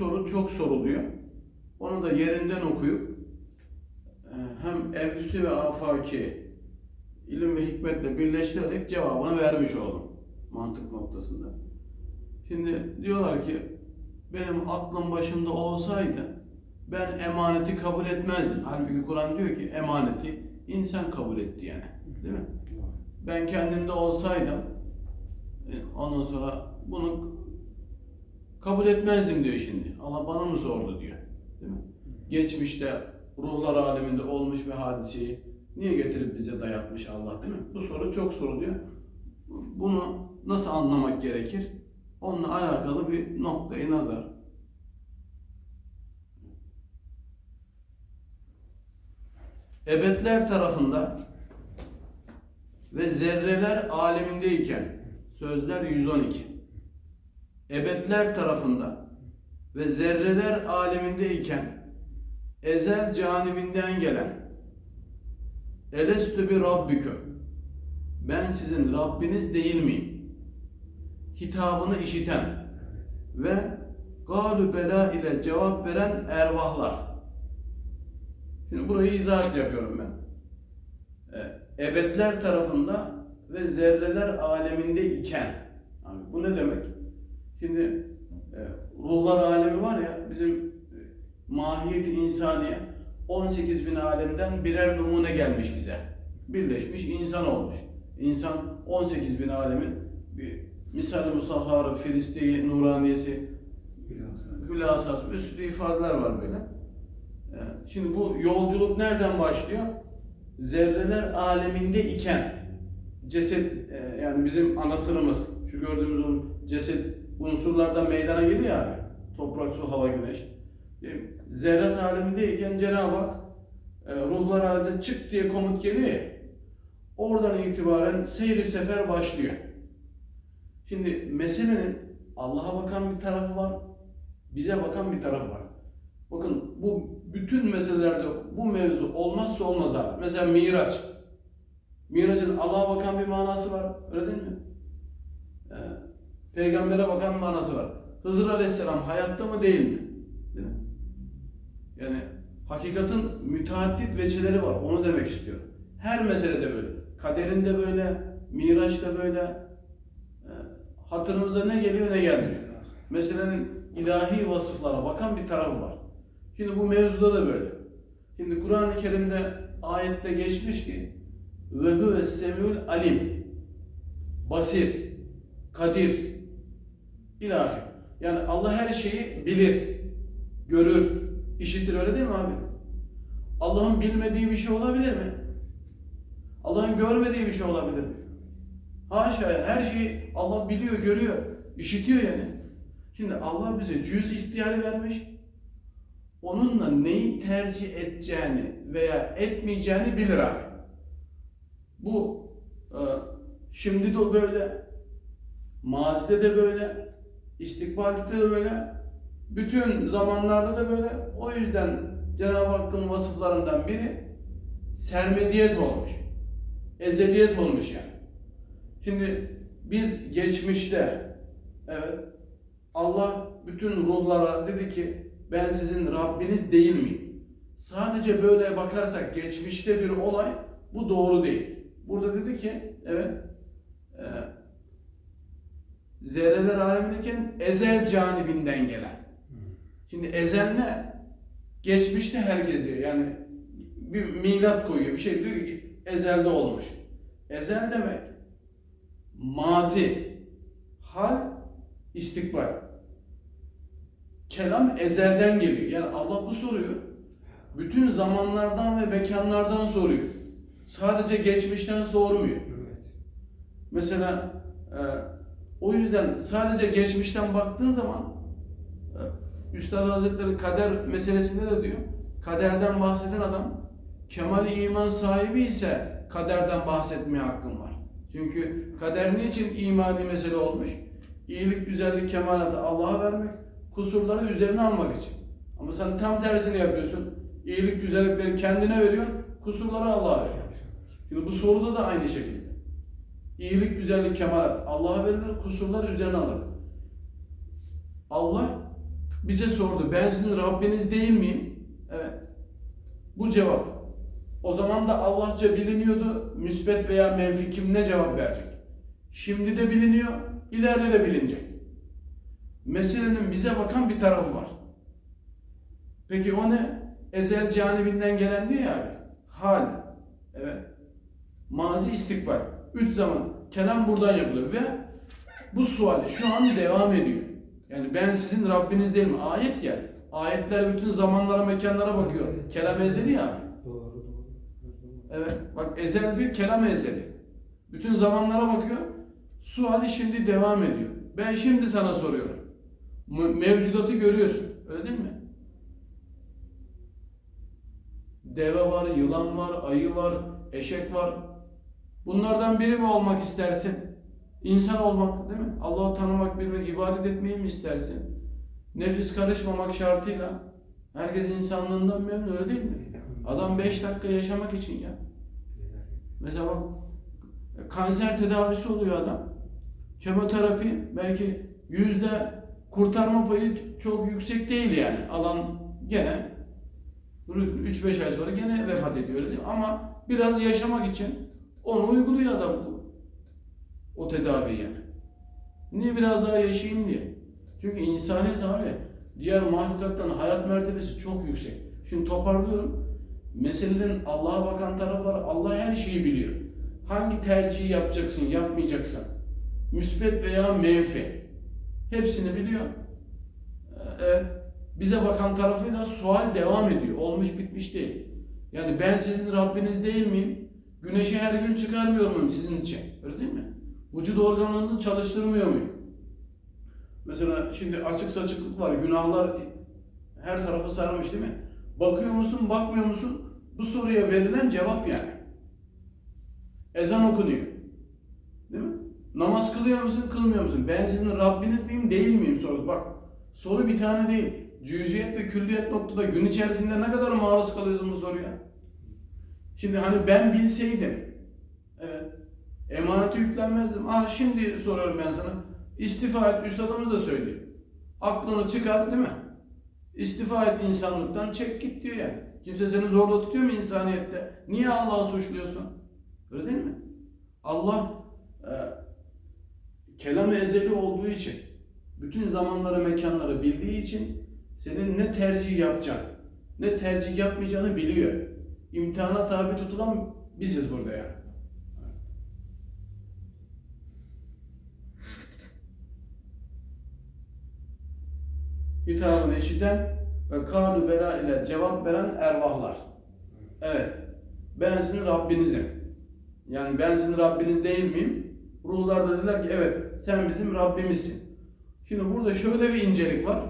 soru çok soruluyor. Onu da yerinden okuyup e, hem enfüsi ve afaki ilim ve hikmetle birleştirerek cevabını vermiş oldum mantık noktasında. Şimdi diyorlar ki benim aklım başımda olsaydı ben emaneti kabul etmezdim. Halbuki Kur'an diyor ki emaneti insan kabul etti yani. Değil mi? Ben kendimde olsaydım e, ondan sonra bunu kabul etmezdim diyor şimdi. Allah bana mı sordu diyor. Değil mi? Geçmişte ruhlar aleminde olmuş bir hadiseyi niye getirip bize dayatmış Allah değil mi? Bu soru çok soruluyor. Bunu nasıl anlamak gerekir? Onunla alakalı bir noktayı nazar. Ebedler tarafında ve zerreler alemindeyken sözler 112 ebedler tarafında ve zerreler alemindeyken ezel canibinden gelen elestü bir rabbüküm ben sizin Rabbiniz değil miyim? hitabını işiten ve galu bela ile cevap veren ervahlar. Şimdi burayı izahat yapıyorum ben. Ee, ebedler tarafında ve zerreler aleminde iken. Abi bu ne demek? Şimdi e, ruhlar alemi var ya bizim e, mahiyeti insaniye 18 bin alemden birer numune gelmiş bize. Birleşmiş insan olmuş. İnsan 18 bin alemin bir misal-i musahharı, filisteyi, nuraniyesi, hülasası, bir sürü ifadeler var böyle. E, Şimdi bu yolculuk nereden başlıyor? Zerreler aleminde iken ceset yani bizim ana sınırımız şu gördüğümüz o ceset unsurlardan meydana geliyor abi. Toprak, su, hava, güneş. Mi? Zerrat alemindeyken Cenab-ı Hak e, ruhlar aleminde çık diye komut geliyor. Oradan itibaren seyri sefer başlıyor. Şimdi meselenin Allah'a bakan bir tarafı var, bize bakan bir tarafı var. Bakın bu bütün meselelerde bu mevzu olmazsa olmaz abi. Mesela Miraç. Miraç'ın Allah'a bakan bir manası var. Öyle değil mi? Ee, peygambere bakan manası var. Hızır Aleyhisselam hayatta mı değil mi? Değil mi? Yani hakikatin müteaddit veçeleri var. Onu demek istiyorum. Her meselede böyle. Kaderinde böyle, Miraç'ta böyle. Ee, hatırımıza ne geliyor ne gelmiyor. Meselenin ilahi vasıflara bakan bir tarafı var. Şimdi bu mevzuda da böyle. Şimdi Kur'an-ı Kerim'de ayette geçmiş ki ve huve semiul alim basir kadir ilahi. Yani Allah her şeyi bilir, görür, işitir öyle değil mi abi? Allah'ın bilmediği bir şey olabilir mi? Allah'ın görmediği bir şey olabilir mi? Haşa yani her şeyi Allah biliyor, görüyor, işitiyor yani. Şimdi Allah bize cüz ihtiyarı vermiş. Onunla neyi tercih edeceğini veya etmeyeceğini bilir abi. Bu e, şimdi de böyle, mazide de böyle, istikbalde de böyle, bütün zamanlarda da böyle. O yüzden Cenab-ı Hakk'ın vasıflarından biri sermediyet olmuş. Ezeliyet olmuş yani. Şimdi biz geçmişte evet Allah bütün ruhlara dedi ki ben sizin Rabbiniz değil miyim? Sadece böyle bakarsak geçmişte bir olay bu doğru değil. Burada dedi ki evet e, zerreler alemindeyken ezel canibinden gelen. Şimdi ezel ne? Geçmişte herkes diyor. Yani bir milat koyuyor. Bir şey diyor ki ezelde olmuş. Ezel demek mazi, hal, istikbal. Kelam ezelden geliyor. Yani Allah bu soruyu bütün zamanlardan ve mekanlardan soruyor. Sadece geçmişten sormuyor. Mesela e, o yüzden sadece geçmişten baktığın zaman e, Üstad Hazretleri kader meselesinde de diyor. Kaderden bahseden adam kemali iman sahibi ise kaderden bahsetmeye hakkın var. Çünkü kader niçin imani mesele olmuş? İyilik, güzellik, kemalatı Allah'a vermek, kusurları üzerine almak için. Ama sen tam tersini yapıyorsun. İyilik, güzellikleri kendine veriyorsun, kusurları Allah'a veriyorsun. Şimdi bu soruda da aynı şekilde. İyilik, güzellik, kemalat Allah'a verilir, kusurlar üzerine alır. Allah Bize sordu. Ben sizin Rabbiniz değil miyim? Evet. Bu cevap. O zaman da Allahça biliniyordu. Müsbet veya menfi kim ne cevap verecek? Şimdi de biliniyor, ileride de bilinecek. Meselenin bize bakan bir tarafı var. Peki o ne? Ezel canibinden gelen diyor ya abi. Hal. Evet. Mazi istikbal. Üç zaman. Kelam buradan yapılıyor ve bu suali şu an devam ediyor. Yani ben sizin Rabbiniz değilim. Ayet ya. Ayetler bütün zamanlara, mekanlara bakıyor. Kelam ezeli ya. Doğru. Evet. Bak ezel bir kelam ezeli. Bütün zamanlara bakıyor. Suali şimdi devam ediyor. Ben şimdi sana soruyorum. Me- Mevcudatı görüyorsun. Öyle değil mi? Deve var, yılan var, ayı var, eşek var. Bunlardan biri mi olmak istersin? İnsan olmak değil mi? Allah'ı tanımak, bilmek, ibadet etmeyi mi istersin? Nefis karışmamak şartıyla. Herkes insanlığından memnun öyle değil mi? Adam 5 dakika yaşamak için ya. Mesela kanser tedavisi oluyor adam. Kemoterapi belki yüzde kurtarma payı çok yüksek değil yani. Alan gene 3-5 ay sonra gene vefat ediyor öyle değil mi? Ama biraz yaşamak için onu uyguluyor adam bu. O tedaviyi. Niye biraz daha yaşayayım diye. Çünkü insaniyet abi diğer mahlukattan hayat mertebesi çok yüksek. Şimdi toparlıyorum. Meselenin Allah'a bakan tarafı var. Allah her şeyi biliyor. Hangi tercihi yapacaksın, yapmayacaksın. Müsbet veya menfi. Hepsini biliyor. Ee, Evet. Bize bakan tarafıyla sual devam ediyor. Olmuş bitmiş değil. Yani ben sizin Rabbiniz değil miyim? Güneşi her gün çıkarmıyor muyum sizin için? Öyle değil mi? Vücut organlarınızı çalıştırmıyor muyum? Mesela şimdi açık saçıklık var. Günahlar her tarafı sarmış değil mi? Bakıyor musun, bakmıyor musun? Bu soruya verilen cevap yani. Ezan okunuyor. Değil mi? Namaz kılıyor musun, kılmıyor musun? Ben sizin Rabbiniz miyim, değil miyim sorusu. Bak, soru bir tane değil. Cüziyet ve külliyet noktada gün içerisinde ne kadar maruz kalıyorsun bu soruya? Şimdi hani ben bilseydim, evet, emaneti yüklenmezdim. Ah şimdi soruyorum ben sana. İstifa et, üstadımız da söylüyor. Aklını çıkar değil mi? İstifa et insanlıktan, çek git diyor yani. Kimse seni zorla tutuyor mu insaniyette? Niye Allah'ı suçluyorsun? Öyle değil mi? Allah e, kelam-ı ezeli olduğu için, bütün zamanları, mekanları bildiği için senin ne tercih yapacağını, ne tercih yapmayacağını biliyor. İmtihana tabi tutulan biziz burada yani. Hitabını işiten ve kalu bela ile cevap veren ervahlar. Evet. Ben sizin Rabbinizim. Yani ben sizin Rabbiniz değil miyim? Ruhlar da dediler ki evet sen bizim Rabbimizsin. Şimdi burada şöyle bir incelik var.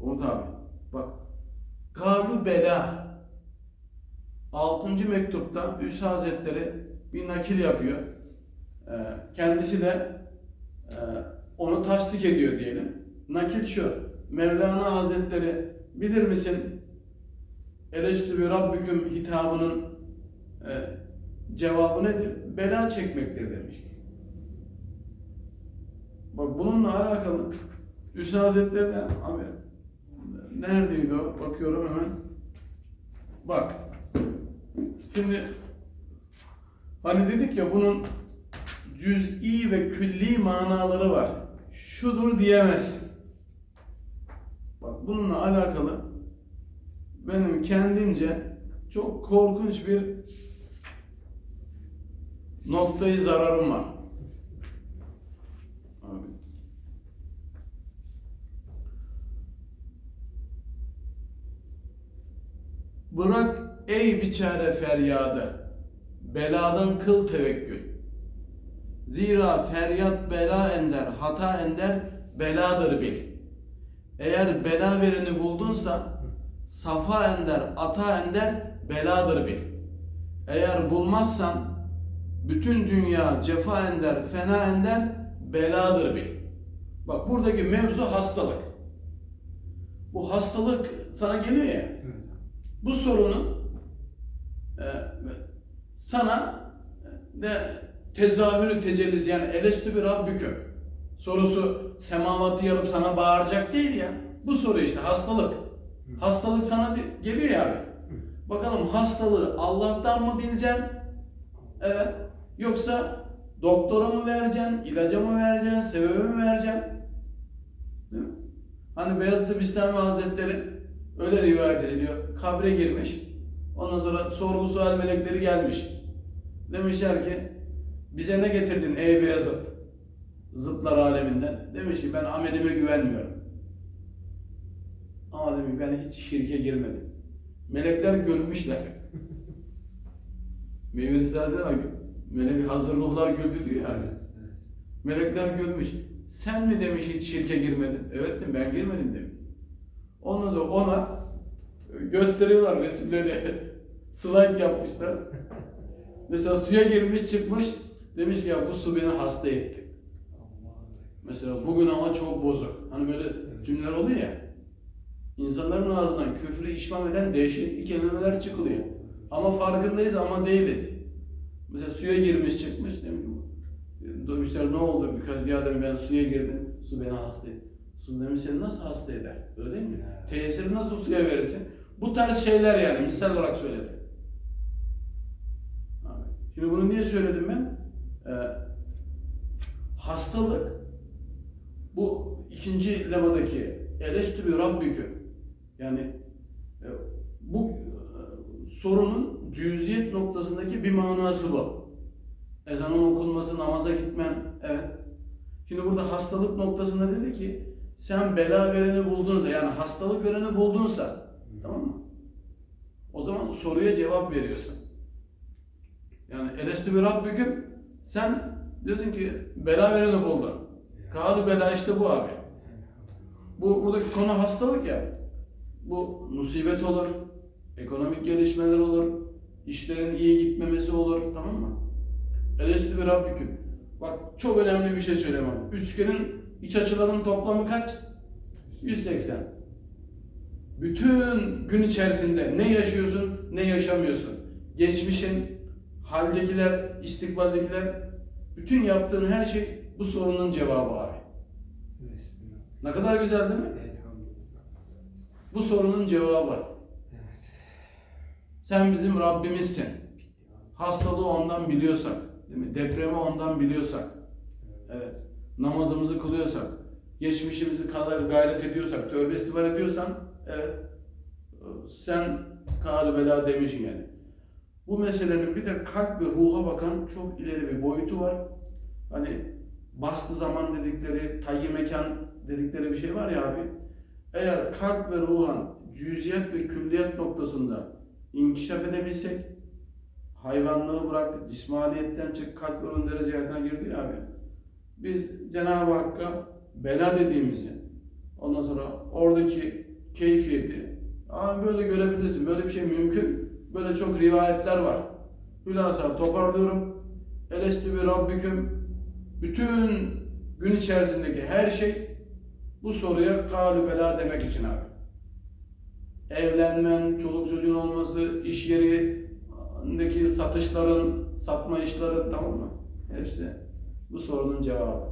Umut abi bak. Kalu bela. 6. mektupta Üs Hazretleri bir nakil yapıyor. Ee, kendisi de e, onu tasdik ediyor diyelim. Nakil şu. Mevlana Hazretleri bilir misin? Elestü bi Rabbüküm hitabının e, cevabı nedir? Bela çekmektir demiş. Bak bununla alakalı Hüsnü Hazretleri de abi neredeydi o? Bakıyorum hemen. Bak. Şimdi hani dedik ya bunun cüz'i ve külli manaları var. Şudur diyemezsin. Bak bununla alakalı benim kendimce çok korkunç bir noktayı zararım var. Abi. Bırak ey biçare feryadı, beladan kıl tevekkül. Zira feryat bela ender, hata ender, beladır bil. Eğer bela verini buldunsa, safa ender, ata ender, beladır bil. Eğer bulmazsan, bütün dünya cefa ender, fena ender, beladır bil. Bak buradaki mevzu hastalık. Bu hastalık sana geliyor ya. Bu sorunun e, sana de tezahürü tecellisi yani elestü bir rabbüküm sorusu semavatı yarıp sana bağıracak değil ya. bu soru işte hastalık. Hastalık sana geliyor ya abi. Bakalım hastalığı Allah'tan mı bileceksin? Evet. Yoksa doktora mı vereceksin, ilaca mı vereceksin, sebebe mi vereceksin? Değil mi? Hani Beyazıt Bistami Hazretleri öyle rivayet ediliyor. Kabre girmiş. Ondan sonra sorgu sual melekleri gelmiş. Demişler ki bize ne getirdin ey Beyazıt? Zıtlar aleminden. Demiş ki ben amelime güvenmiyorum. Ama demiş ben hiç şirke girmedim. Melekler gülmüşler. Meyve Risalesi'ne bak. Melek hazır ruhlar güldü diyor yani. Melekler gülmüş. Sen mi demiş hiç şirke girmedin? Evet dedim ben girmedim demiş. Ondan sonra ona gösteriyorlar resimleri. Slide yapmışlar. Mesela suya girmiş çıkmış. Demiş ki ya bu su beni hasta etti. Mesela bugün ama çok bozuk. Hani böyle cümleler oluyor ya. İnsanların ağzından küfrü işmam eden dehşetli kelimeler çıkılıyor. Ama farkındayız ama değiliz. Mesela suya girmiş çıkmış demiş. Demişler ne oldu? Birkaç ya dedim ben suya girdim. Su beni hasta etti. Su demiş seni nasıl hasta eder? Öyle değil mi? Tesiri nasıl suya verirsin? Bu tarz şeyler yani misal olarak söyledim. Şimdi bunu niye söyledim ben? Ee, hastalık bu ikinci lemadaki elestü bir rabbüküm yani e, bu e, sorunun cüziyet noktasındaki bir manası bu. Ezanın okunması, namaza gitmen, evet. Şimdi burada hastalık noktasında dedi ki sen bela vereni buldunsa yani hastalık vereni buldunsa tamam mı? O zaman soruya cevap veriyorsun. Yani elestü bir rabbüküm sen diyorsun ki bela vereni buldun. Kalu bela işte bu abi. Bu buradaki konu hastalık ya. Bu musibet olur, ekonomik gelişmeler olur, işlerin iyi gitmemesi olur, tamam mı? Elestü bir Rabbiküm. Bak çok önemli bir şey söylemem. Üçgenin iç açılarının toplamı kaç? 180. Bütün gün içerisinde ne yaşıyorsun, ne yaşamıyorsun. Geçmişin, haldekiler, istikbaldekiler, bütün yaptığın her şey bu sorunun cevabı abi. Ne kadar güzel değil mi? Bu sorunun cevabı. Sen bizim Rabbimizsin. Hastalığı ondan biliyorsak, değil mi? Depremi ondan biliyorsak, evet. Namazımızı kılıyorsak, geçmişimizi kadar gayret ediyorsak, tövbe istiğfar ediyorsan, evet. Sen kâlu bela demişsin yani. Bu meselenin bir de kalp ve ruha bakan çok ileri bir boyutu var. Hani bastı zaman dedikleri, tayyi mekan dedikleri bir şey var ya abi. Eğer kalp ve ruhan cüziyet ve külliyet noktasında inkişaf edebilsek, hayvanlığı bırak, cismaniyetten çık, kalp ve ruhun derece hayatına girdi ya abi. Biz Cenab-ı Hakk'a bela dediğimizi, ondan sonra oradaki keyfiyeti, Aa, böyle görebilirsin, böyle bir şey mümkün. Böyle çok rivayetler var. Hülasa toparlıyorum. Elestü bir Rabbiküm. Bütün gün içerisindeki her şey bu soruya kalü bela demek için abi. Evlenmen, çoluk çocuğun olması, iş yerindeki satışların, satma işleri tamam mı? Hepsi bu sorunun cevabı.